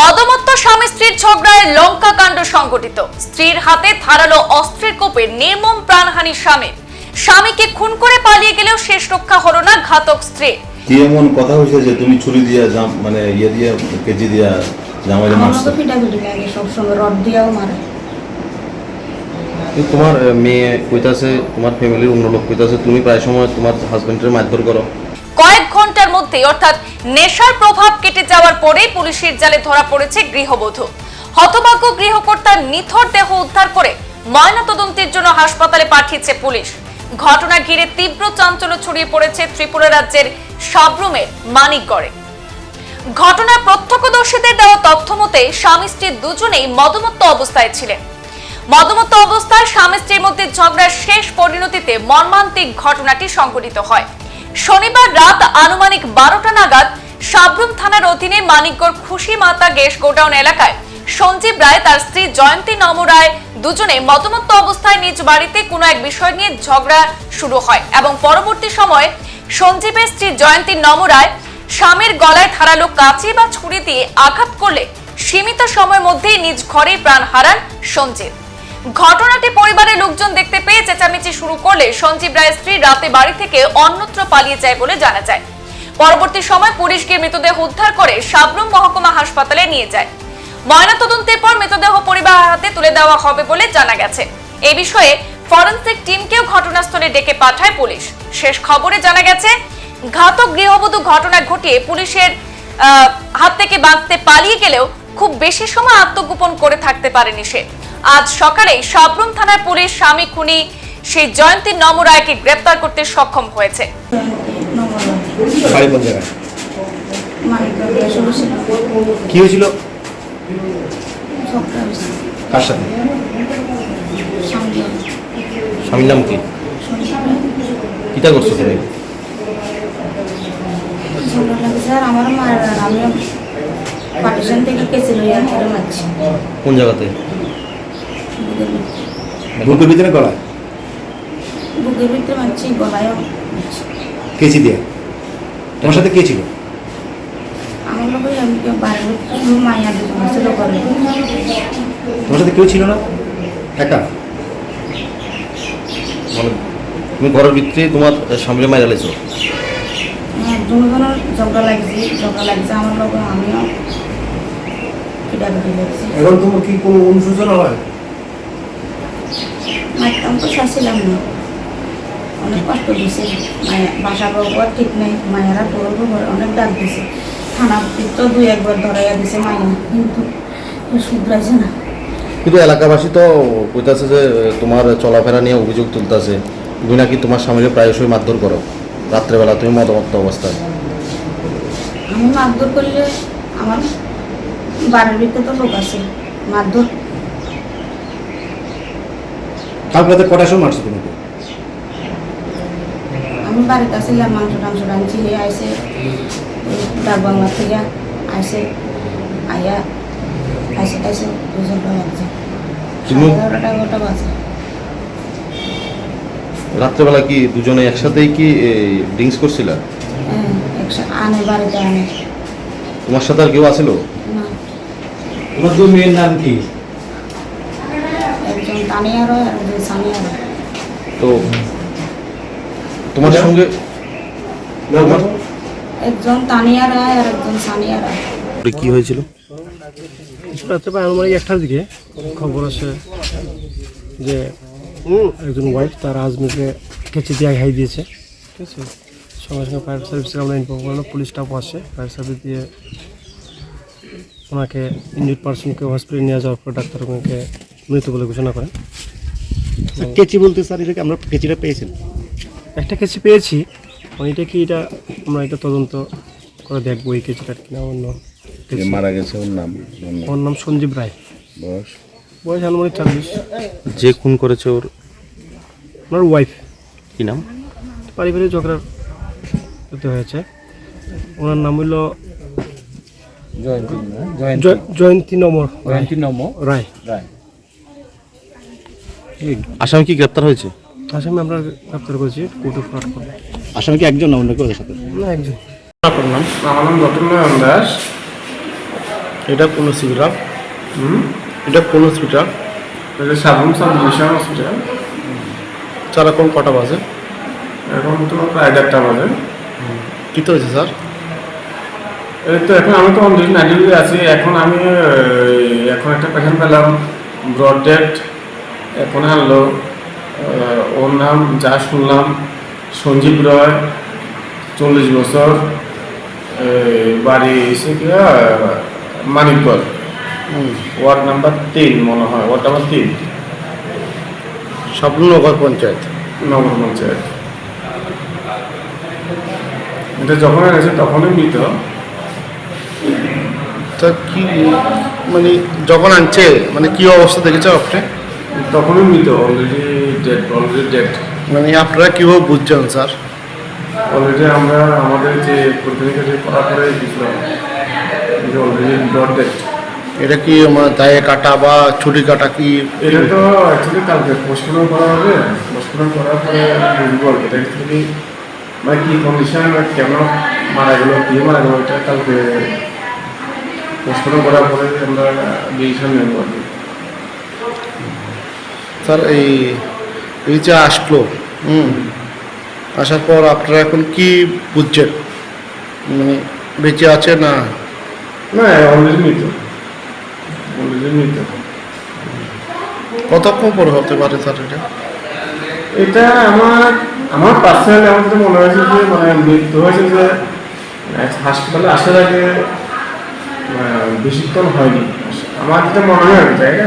মদমত্ত স্বামী স্ত্রীর ঝগড়ায় লঙ্কা কাণ্ড সংঘটিত। স্ত্রীর হাতে ধারালো অস্ত্রের কোপে নির্মম প্রাণহানি স্বামীর। স্বামীকে খুন করে পালিয়ে গেলেও শেষ রক্ষা হলো না ঘাতক স্ত্রী কি এমন কথা হয়েছে যে তুমি ছুরি দিয়া জাম মানে ইয়ে দিয়ে কেজি দিয়া জামাইলে আমার মারছো? তো পিটাপিটি লাগে সবসময় রড দিয়েও মারে। তোমার মেয়ে কইতাছে তোমার ফ্যামিলির অন্য লোক কইতাছে তুমি প্রায় সময় তোমার হাজবেন্ডের মারধর করো। কয়েক ঘণ্টার মধ্যে অর্থাৎ নেশার প্রভাব কেটে যাওয়ার পরেই পুলিশের জালে ধরা পড়েছে গৃহবধূ। হতভাগ্য গৃহকর্তার নিথর দেহ উদ্ধার করে ময়নাতদন্তের জন্য হাসপাতালে পাঠিয়েছে পুলিশ। ঘটনা ঘিরে তীব্র চাঞ্চল্য ছড়িয়ে পড়েছে ত্রিপুরা রাজ্যের সাবরুমের মানিকগড়ে। ঘটনার প্রত্যক্ষদর্শীদের দেওয়া তথ্য মতে, স্বামী স্ত্রী দুজনেই মদমত্ত অবস্থায় ছিলেন। মদমত্ত অবস্থায় স্বামী স্ত্রীর মধ্যে ঝগড়ার শেষ পরিণতিতে মর্মান্তিক ঘটনাটি সংঘটিত হয়। শনিবার রাত আনুমানিক বারোটা নাগাদ সাবরুম থানার অধীনে মানিকগড় খুশি মাতা গ্যাস গোডাউন এলাকায় সঞ্জীব রায় তার স্ত্রী জয়ন্তী নম রায় দুজনে মতমত্ত অবস্থায় নিজ বাড়িতে কোনো এক বিষয় নিয়ে ঝগড়া শুরু হয় এবং পরবর্তী সময়ে সঞ্জীবের স্ত্রী জয়ন্তী নম রায় স্বামীর গলায় ধারালো কাঁচি বা ছুরি দিয়ে আঘাত করলে সীমিত সময়ের মধ্যেই নিজ ঘরেই প্রাণ হারান সঞ্জীব। ঘটনাটি পরিবারের লোকজন দেখতে পেয়ে চেঁচামেচি শুরু করলে সঞ্জীব রায়ের স্ত্রী রাতে বাড়ি থেকে অন্যত্র পালিয়ে যায় বলে জানা যায়। পরবর্তী সময় পুলিশ গিয়ে মৃতদেহ উদ্ধার করে সাবরুম মহকুমা হাসপাতালে নিয়ে যায়। ময়নাতদন্তের পর মৃতদেহ পরিবার হাতে তুলে দেওয়া হবে বলে জানা গেছে। এ বিষয়ে ফরেনসিক টিমকেও ঘটনাস্থলে ডেকে পাঠায় পুলিশ। শেষ খবরে জানা গেছে, ঘাতক গৃহবধূ ঘটনা ঘটিয়ে পুলিশের হাত থেকে বাঁচতে পালিয়ে গেলেও খুব বেশি সময় আত্মগোপন করে থাকতে পারেনি সে। আজ সকালে সাবরুম থানার পুলিশ স্বামী খুনি সেই জয়ন্তী নমরায়কে গ্রেপ্তার করতে সক্ষম হয়েছে। কি হয়েছিল? কার সাথে? স্বামীর নাম কি? কিতা করছ তুমি? কোন জায়গাতে? বুকের ভিতরে গলায়? বুকের ভিতরে মারছি গলায়ও কেচি দিয়ে তোমার সাথে কে ছিল? আমার লোক আমি কেউ বাইরে মাইয়া দুজন ছিল করে। তোমার সাথে কেউ ছিল না? একা? মানে তুমি ঘরের ভিতরে তোমার স্বামীর মাইরা লেছো দুজনের ঝগড়া লাগছে ঝগড়া লাগছে আমার লোক আমিও। লাগছি। এখন তোমার কি কোনো অনুশোচনা হয়? মারতাম তো শাসিলাম না। অনেক কষ্ট দিছে। মায়া বাসা বাবুয়ার ঠিক নেই। মায়েরা ঘরে অনেক ডাক দিছে। থানা তো দুই একবার ধরাইয়া দিছে মায়া কিন্তু শুধরাইছে না। কিন্তু এলাকাবাসী তো কইতাছে যে তোমার চলাফেরা নিয়ে অভিযোগ তুলতেছে। তুমি নাকি তোমার স্বামীকে প্রায়শই মারধর করো। রাত্রেবেলা তুমি মদমত্ত অবস্থায়। আমি মারধর করলে আমার বাড়ির ভিতরে তো লোক আছে। মারধর কালকে রাতে কটার সময় মারছো তুমি? আমি বাড়িতে আসছিলাম মাংস টাংস রাঁধছি হে আইসে ডাক বাংলা থেকে আইসে আইয়া আইসে দুজন এগারোটা এগারোটা বাজে। রাত্রেবেলা কি দুজনে একসাথেই কি ড্রিঙ্কস করছিলা? হ্যাঁ আনে বাড়িতে আনে। তোমার সাথে আর কেউ আসিল? না। তোমার দুই মেয়ের নাম কি? একজন রয় আর সানিয়া রয় তো তোমার সঙ্গে একজন তানিয়া রায় আর একজন সানিয়া রায় কি হয়েছিল? রাত্রে প্রায় আনুমানিক একটার দিকে খবর আছে যে একজন ওয়াইফ তার হাজবেন্ডকে কেচি দিয়ে হাই দিয়েছে। ঠিক আছে? সঙ্গে সঙ্গে ফায়ার সার্ভিসকে আমরা ইনফর্ম করলাম পুলিশ স্টাফ আসে ফায়ার সার্ভিস দিয়ে ওনাকে ইনজিড পার্সনকে হসপিটালে নিয়ে যাওয়ার পর ডাক্তার ওনাকে মৃত বলে ঘোষণা করেন। কেচি বলতে স্যার এটাকে আমরা কেচিটা পেয়েছেন? একটা কেচি পেয়েছি মানে এটা কি এটা আমরা এটা তদন্ত করে দেখব এই কেচিটা কিনা অন্য। মারা গেছে ওর নাম? ওর নাম, সঞ্জীব রায়। বয়স? বয়স আনুমানিক ছাব্বিশ। যে খুন করেছে ওর ওনার ওয়াইফ কি নাম? পারিবারিক ঝগড়ার হতে হয়েছে। ওনার নাম হইল জয়ন্তী নমর জয়ন্তী নম? রায়। রায়। আসামি কি গ্রেপ্তার হয়েছে? আসামি আমরা গ্রেপ্তার করেছি কোর্টে ফ্রড করে। আসামি কি একজন না অন্য কেউ সাথে? না একজন। আমার নাম রতন নারায়ণ দাস এটা কোন হসপিটাল হুম? এটা কোন হসপিটাল? এটা সাবরুম সাব ডিভিশন হসপিটাল। সারাক্ষণ কটা বাজে? এখন তো প্রায় দেড়টা বাজে। কী তো হয়েছে স্যার? এই তো এখন আমি তো অলরেডি নাইনটি আছি। এখন আমি এখন একটা পেশেন্ট পেলাম ব্রড ডেট এখন আনলো ওর নাম যা শুনলাম সঞ্জীব রয় চল্লিশ বছর বাড়ি এসে গিয়া মানিকগড় ওয়ার্ড নাম্বার তিন মনে হয় ওয়ার্ড নাম্বার তিন। সাবরুমনগর পঞ্চায়েত। নগর পঞ্চায়েত। এটা যখন এনেছে তখনই মৃত। তা কি মানে যখন আনছে মানে কি অবস্থা দেখেছে আপনি? তখনই মৃত অলরেডি ডেট অলরেডি ডেট মানে আপনারা কীভাবে বুঝছেন স্যার? অলরেডি আমরা আমাদের যে যে করা করে দিয়েছিলাম। যে অলরেডি ডেট এটা কি আমার দায়ে কাটা বা ছুরি কাটা কি? এটা তো অ্যাকচুয়ালি কালকে পোস্টমর্টম করা হবে। পোস্টমর্টম করার পরে বুঝব। এটা অ্যাকচুয়ালি মানে কী কন্ডিশন কেন মারা গেল কী মারা গেল এটা কালকে পোস্টমর্টম করার পরে আমরা ডিসিশন নেব আর কি। স্যার এই যে আসলো। হুম। আসার পর আপনারা এখন কি বুঝছেন? মানে বেঁচে আছে না? না অলরেডি মৃত। অলরেডি মৃত। কতক্ষণ পরে হতে পারে স্যার এটা? এটা আমার আমার পার্সোনালি আমার যেটা মনে হয়েছে যে মানে মৃত্যু হয়েছে যে হাসপাতালে আসার আগে আহ, বেশিক্ষণ হয়নি। আমার যেটা মনে হয় জায়গা